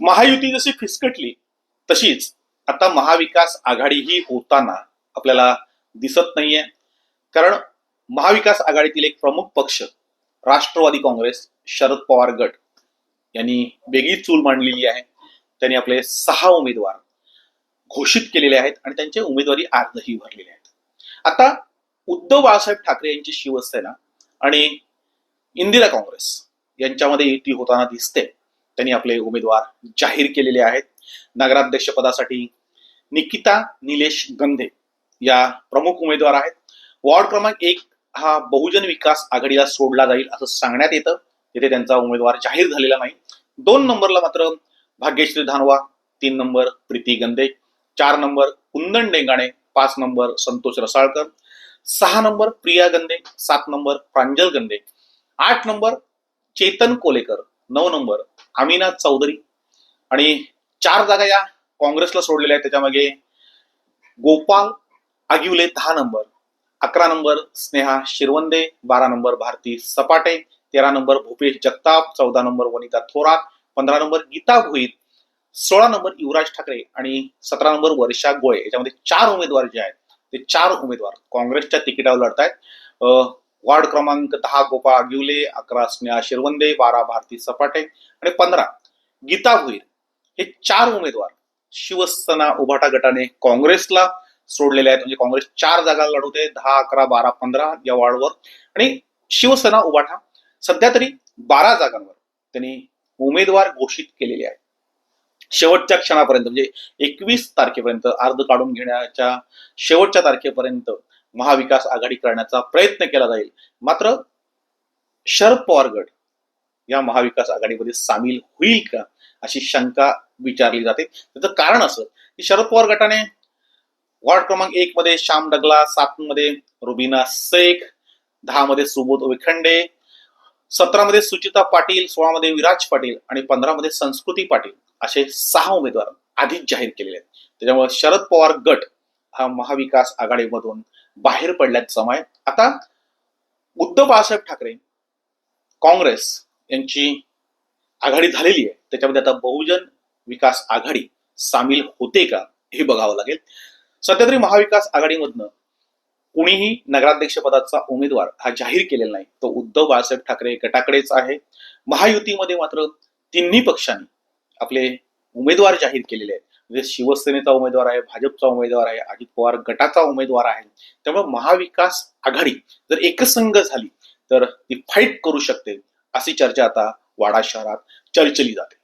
महायुती जशी फिसकटली तशीच आता महाविकास आघाडी ही होताना आपल्याला दिसत नाहीये. कारण महाविकास आघाडीतील एक प्रमुख पक्ष राष्ट्रवादी काँग्रेस शरद पवार गट यांनी वेगळी चूल मांडलेली आहे. त्यांनी आपले सहा उमेदवार घोषित केलेले आहेत आणि त्यांचे उमेदवारी अर्जही भरलेले आहेत. आता उद्धव बाळासाहेब ठाकरे यांची शिवसेना आणि इंदिरा काँग्रेस यांच्यामध्ये युती होताना दिसते. त्यांनी आपले उमेदवार जाहीर केलेले आहेत. नगराध्यक्ष पदासाठी निकिता निलेश गंधे या प्रमुख उमेदवार आहेत. वॉर्ड क्रमांक एक हा बहुजन विकास आघाडीला सोडला जाईल असं सांगण्यात येतं. तिथे त्यांचा उमेदवार जाहीर झालेला नाही. दोन नंबरला मात्र भाग्यश्री धानवा तीन नंबर प्रीती गंधे चार नंबर कुंदन डेंगाणे पाच नंबर संतोष रसाळकर सहा नंबर प्रिया गंदे सात नंबर प्रांजल गंदे आठ नंबर चेतन कोलेकर नऊ नंबर अमिना चौधरी. आणि चार जागा या काँग्रेसला सोडलेल्या आहेत. त्याच्यामागे गोपाल आगिवले दहा नंबर अकरा नंबर स्नेहा शिरवंदे बारा नंबर भारती सपाटे तेरा नंबर भूपेश जगताप चौदा नंबर वनिता थोरात पंधरा नंबर गीता भोईत सोळा नंबर युवराज ठाकरे आणि सतरा नंबर वर्षा गोळे याच्यामध्ये चार उमेदवार जे आहेत ते चार उमेदवार काँग्रेसच्या तिकिटावर लढत आहेत वार्ड क्रमांक दहा गोपाळ आगिवले अकरा स्नेहा शिरवंदे बारा भारती सपाटे आणि पंधरा गीता भोईर हे चार उमेदवार शिवसेना उभाटा गटाने काँग्रेसला सोडलेले आहेत. म्हणजे काँग्रेस चार जागा लढवते दहा अकरा बारा पंधरा या वार्डवर. आणि शिवसेना उभाटा सध्या तरी बारा जागांवर त्यांनी उमेदवार घोषित केलेले आहेत. शेवटच्या क्षणापर्यंत म्हणजे एकवीस तारखेपर्यंत अर्ज काढून घेण्याच्या शेवटच्या तारखेपर्यंत महाविकास आघाडी करण्याचा प्रयत्न केला जाईल. मात्र शरद पवार गट या महाविकास आघाडीमध्ये सामील होईल का अशी शंका विचारली जाते. त्याचं कारण असं की शरद पवार गटाने वॉर्ड क्रमांक एक मध्ये श्याम डगला सात मध्ये रुबिना शेख दहा मध्ये सुबोध विखंडे सतरा मध्ये सुचिता पाटील सोळा मध्ये विराज पाटील आणि पंधरा मध्ये संस्कृती पाटील असे सहा उमेदवार आधीच जाहीर केलेले आहेत. त्याच्यामुळे शरद पवार गट हा महाविकास आघाडीमधून बाहेर पडल्याचं समय आता उद्धव बाळासाहेब ठाकरे काँग्रेस यांची आघाडी झालेली आहे. त्याच्यामध्ये आता बहुजन विकास आघाडी सामील होते का हे बघावं लागेल. सध्या तरी महाविकास आघाडीमधनं कुणीही नगराध्यक्ष पदाचा उमेदवार हा जाहीर केलेला नाही. तो उद्धव बाळासाहेब ठाकरे गटाकडेच आहे. महायुतीमध्ये मात्र तिन्ही पक्षांनी आपले उमेदवार जाहीर केलेले आहेत. म्हणजे शिवसेनेचा उमेदवार आहे भाजपचा उमेदवार आहे अजित पवार गटाचा उमेदवार आहे त्यामुळे महाविकास आघाडी जर एकसंघ झाली तर ती फाईट करू शकते अशी चर्चा आता वाडा शहरात चर्चली जाते.